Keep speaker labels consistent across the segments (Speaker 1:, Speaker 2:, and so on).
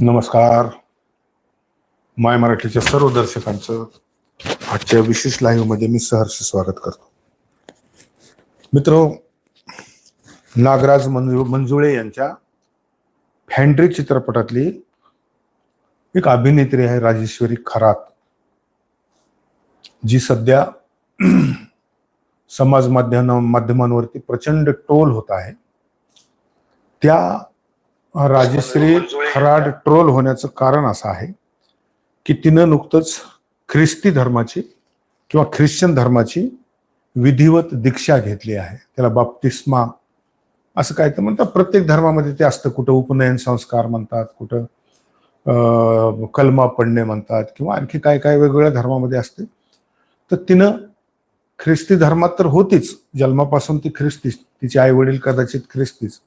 Speaker 1: नमस्कार. माय मराठीच्या सर्व दर्शकांचं आजच्या विशेष लाईव्हमध्ये मी सहर्ष स्वागत करतो. मित्र नागराज मंजु मंजुळे यांच्या फॅन्ड्री चित्रपटातली एक अभिनेत्री आहे राजेश्वरी खरात जी सध्या समाज माध्यम माध्यमांवरती प्रचंड टोल होत आहे. त्या राजश्री खराड ट्रोल होण्याचं कारण असं आहे की तिनं नुकतंच ख्रिस्ती धर्माची किंवा ख्रिश्चन धर्माची विधिवत दीक्षा घेतली आहे. त्याला बाप्तिस्मा असं काय तर म्हणतात. प्रत्येक धर्मामध्ये ते असतं. कुठं उपनयन संस्कार म्हणतात कुठं कलमा पडणे म्हणतात किंवा आणखी काय काय वेगवेगळ्या धर्मामध्ये असते. तर तिनं ख्रिस्ती धर्मात तर होतीच. जन्मापासून ती ख्रिस्तीच तिचे आई वडील कदाचित ख्रिस्तीच.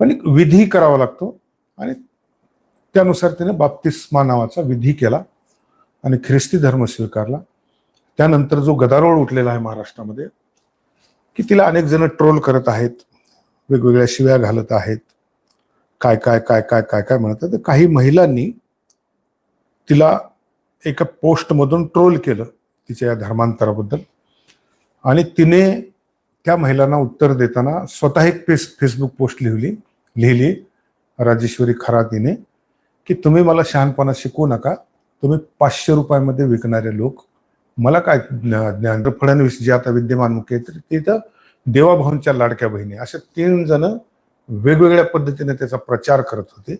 Speaker 1: पण एक विधी करावा लागतो. आणि त्यानुसार त्याने बाप्तिस्मा नावाचा विधी केला आणि ख्रिस्ती धर्म स्वीकारला. त्यानंतर जो गदारोळ उठलेला आहे महाराष्ट्रामध्ये की तिला अनेक जण ट्रोल करत आहेत वेगवेगळ्या शिव्या घालत आहेत. काय काय काय काय काय काय म्हणतात तर काही महिलांनी तिला एका पोस्टमधून ट्रोल केलं तिच्या या धर्मांतराबद्दल. आणि तिने त्या महिलांना उत्तर देताना स्वतः एक फेस फेसबुक पोस्ट लिहिली. लिहिली राजेश्वरी खरातीने की तुम्ही मला शहाणपणा शिकवू नका. तुम्ही पाचशे रुपयामध्ये विकणारे लोक. मला काय ज्ञान? फडणवीस जे आता विद्यमान मुख्य आहेत, तर तिथं देवाभाऊंच्या लाडक्या बहिणी. अशा तीन जण वेगवेगळ्या पद्धतीने त्याचा प्रचार करत होते.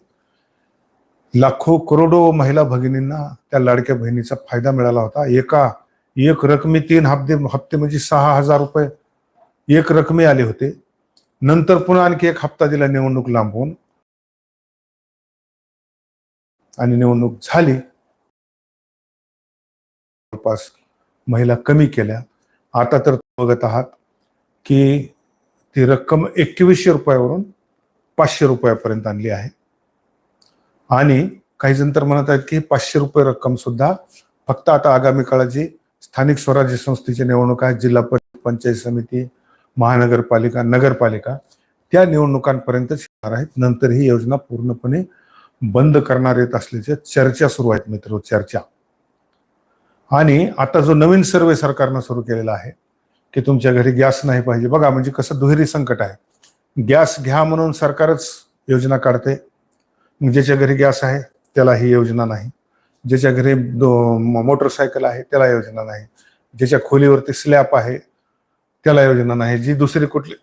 Speaker 1: लाखो करोडो महिला भगिनींना त्या लाडक्या बहिणीचा फायदा मिळाला होता. एका एक रकमी तीन हप्ते हप्ते म्हणजे सहा हजार रुपये एक रकमे आले होते. नंतर पुन्हा आणखी एक हप्ता दिला निवडणूक लांबवून. आणि निवडणूक झाली. जवळपास महिला कमी केल्या. आता तर बघत आहात की ती रक्कम एकवीसशे रुपयावरून पाचशे रुपयापर्यंत आणली आहे. आणि काही जण तर म्हणत आहेत की पाचशे रुपये रक्कम सुद्धा फक्त आता आगामी काळात जी स्थानिक स्वराज्य संस्थेची निवडणूक आहेत जिल्हा परिषद पंचायत समिती महानगरपालिका नगरपालिका त्या निवडणुकांपर्यंत येणार आहेत. नंतर ही योजना पूर्णपणे बंद करणार येत असल्याच्या चर्चा सुरू आहेत मित्र चर्चा. आणि आता जो नवीन सर्वे सरकारनं सुरू केलेला आहे की तुमच्या घरी गॅस नाही पाहिजे. बघा म्हणजे कसं दुहेरी संकट आहे. गॅस घ्या म्हणून सरकारच योजना काढते. ज्याच्या घरी गॅस आहे त्याला ही योजना नाही. ज्याच्या घरी मोटरसायकल आहे त्याला योजना नाही. ज्याच्या खोलीवरती स्लॅब आहे त्याला योजना नाही. जी दुसरी कुठली?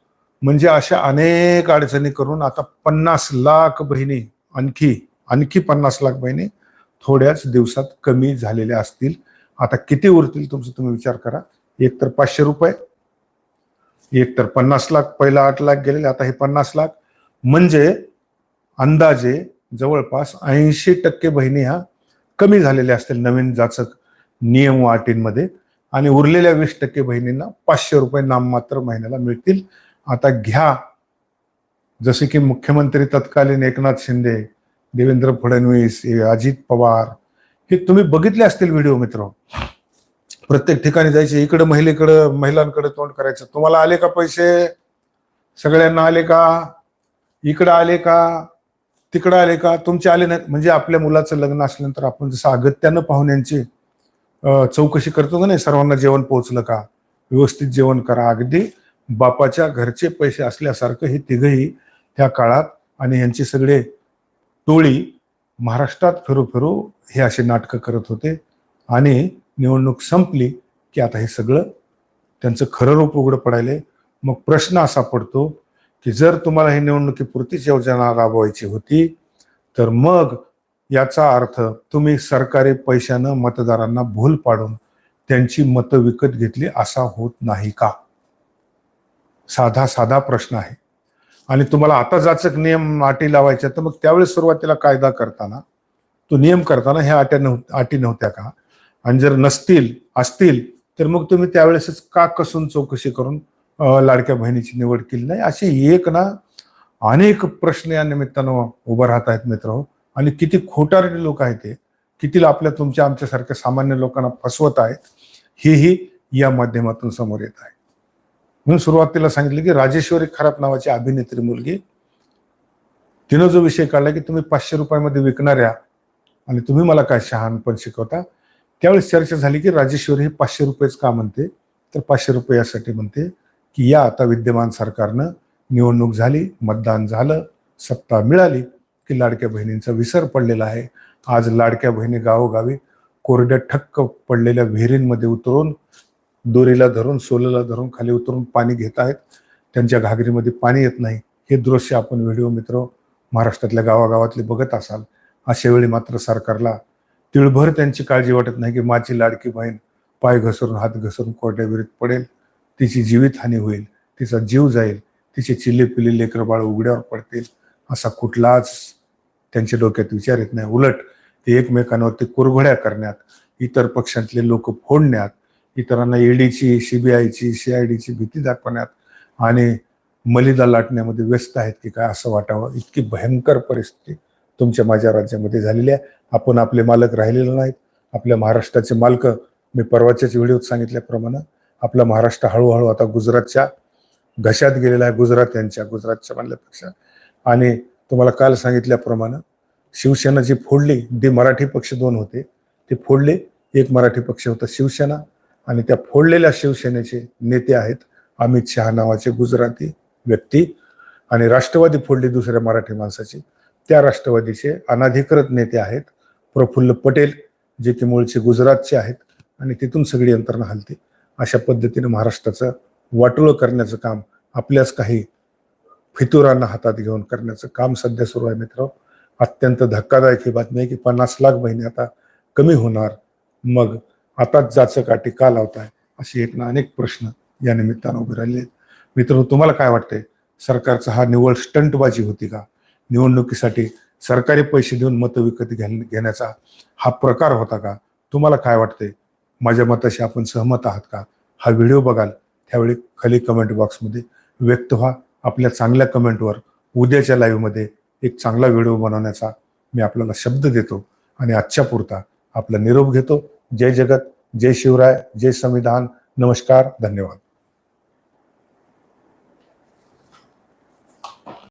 Speaker 1: म्हणजे अशा अनेक अडचणी करून आता पन्नास लाख बहिणी आणखी आणखी पन्नास लाख बहिणी थोड्याच दिवसात कमी झालेल्या असतील. आता किती उरतील तुमचा तुम्ही विचार करा. एक तर पाचशे रुपये. एक तर पन्नास लाख पहिला आठ लाख गेलेले आता हे पन्नास लाख. म्हणजे अंदाजे जवळपास ऐंशी टक्के बहिणी ह्या कमी झालेल्या असतील नवीन जाचक नियम व अटींमध्ये आणि उरलेल्या वीस टक्के बहिणींना पाचशे रुपये नाममात्र महिन्याला मिळतील. आता घ्या. जसे की मुख्यमंत्री तत्कालीन एकनाथ शिंदे देवेंद्र फडणवीस अजित पवार हे तुम्ही बघितले असतील व्हिडिओ मित्र. प्रत्येक ठिकाणी जायचे इकडे महिलेकडं महिलांकडे तोंड करायचं. तुम्हाला आले का पैसे? सगळ्यांना आले का? इकडं आले का? तिकडं आले का? तुमचे आले नाही म्हणजे आपल्या मुलाचं लग्न असल्यानंतर आपण जसं अगत्यानं पाहुण्यांची चौकशी करतो का नाही? सर्वांना जेवण पोहोचलं का? व्यवस्थित जेवण करा. अगदी बापाच्या घरचे पैसे असल्यासारखं हे तिघही त्या काळात आणि यांची सगळे टोळी महाराष्ट्रात फिरू फिरू हे असे नाटकं करत होते. आणि निवडणूक संपली की आता हे सगळं त्यांचं खरं रूप उघडं पडायले. मग प्रश्न असा पडतो की जर तुम्हाला ही निवडणुकीपुरतीच योजना राबवायची होती तर मग याचा अर्थ तुम्ही सरकारी पैशानं मतदारांना भूल पाडून त्यांची मतं विकत घेतली असा होत नाही का? साधा साधा प्रश्न आहे. आणि तुम्हाला आता जाचक नियम अटी लावायच्या तर मग त्यावेळेस सुरुवातीला कायदा करताना तो नियम करताना ह्या अट्या नव्ह अटी नव्हत्या का? आणि जर नसतील असतील तर मग तुम्ही त्यावेळेसच का कसून चौकशी करून लाडक्या बहिणीची निवड केली नाही? असे एक ना अनेक प्रश्न या निमित्तानं उभं राहत आहेत मित्र आणि किती खोटारडे लोक आहेत ते किती आपल्या तुमच्या आमच्यासारख्या सामान्य लोकांना फसवत आहेत हेही या माध्यमातून समोर येत आहे. म्हणून सुरुवातीला सांगितलं की राजेश्वरी खरात नावाची अभिनेत्री मुलगी तिनं जो विषय काढला की तुम्ही पाचशे रुपयामध्ये विकणाऱ्या आणि तुम्ही मला काय शहाणपण शिकवता त्यावेळेस चर्चा झाली की राजेश्वरी हे पाचशे रुपयेच का म्हणते? तर पाचशे रुपये यासाठी म्हणते की या आता विद्यमान सरकारनं निवडणूक झाली मतदान झालं सत्ता मिळाली की लाडक्या बहिणींचा विसर पडलेला आहे. आज लाडक्या बहिणी गावोगावी कोरड्या ठक्क पडलेल्या विहिरींमध्ये उतरून दोरीला धरून सोलला धरून खाली उतरून पाणी घेत आहेत. त्यांच्या घागरीमध्ये पाणी येत नाही. हे दृश्य आपण व्हिडिओ मित्र महाराष्ट्रातल्या गावागावातले बघत असाल. अशा वेळी मात्र सरकारला तिळभर त्यांची काळजी वाटत नाही की माझी लाडकी बहीण पाय घसरून हात घसरून कोरड्या विहिरीत पडेल. तिची जीवितहानी होईल. तिचा जीव जाईल. तिचे चिल्ले पिल्ले लेकरं बाळ उघड्यावर पडतील. असा कुठलाच त्यांच्या डोक्यात विचार येत नाही. उलट ते एकमेकांवरती कुरघोड्या करण्यात इतर पक्षांतले लोक फोडण्यात इतरांना ईडीची सीबीआयची सीआयडीची भीती दाखवण्यात आणि मलिदा लाटण्यामध्ये व्यस्त आहेत की काय असं वाटावं. इतकी भयंकर परिस्थिती तुमच्या माझ्या राज्यामध्ये झालेली आहे. आपण आपले मालक राहिलेले नाहीत. आपल्या महाराष्ट्राचे मालक मी परवाच्याच व्हिडिओत सांगितल्याप्रमाणे आपला महाराष्ट्र हळूहळू आता गुजरातच्या घशात गेलेला आहे. गुजरात यांच्या गुजरातच्या म्हणल्यापेक्षा. आणि तुम्हाला काल सांगितल्याप्रमाणे शिवसेना जी फोडली ते मराठी पक्ष दोन होते ते फोडले एक मराठी पक्ष होता शिवसेना आणि त्या फोडलेल्या शिवसेनेचे नेते आहेत अमित शहा नावाचे गुजराती व्यक्ती आणि राष्ट्रवादी फोडली दुसऱ्या मराठी माणसाची. त्या राष्ट्रवादीचे अनाधिकृत नेते आहेत प्रफुल्ल पटेल जे की मूळचे गुजरातचे आहेत आणि तिथून सगळी यंत्रणा हलते. अशा पद्धतीने महाराष्ट्राचं वाटोळं करण्याचं काम आपल्याच काही फितुरांना हातात घेऊन करण्याचं काम सध्या सुरू आहे मित्र अत्यंत धक्कादायक ही बातमी आहे की पन्नास लाख महिने आता कमी होणार. मग आताच जाचं काठी का लावताय? अशी एक ना अनेक प्रश्न या निमित्तानं उभे राहिले आहेत. मित्र तुम्हाला काय वाटतंय? सरकारचा हा निव्वळ स्टंटबाजी होती का? निवडणुकीसाठी सरकारी पैसे देऊन मतं विकत घेण्याचा हा प्रकार होता का? तुम्हाला काय वाटतंय? माझ्या मताशी आपण सहमत आहात का? हा व्हिडिओ बघाल त्यावेळी खाली कमेंट बॉक्समध्ये व्यक्त व्हा. आपल्या चांगल्या कमेंटवर उद्याच्या लाईव्हमध्ये एक चांगला व्हिडिओ बनवण्याचा मी आपल्याला शब्द देतो. आणि आजच्या पुरता आपला निरोप घेतो. जय जगत जय शिवराय जय संविधान. नमस्कार धन्यवाद.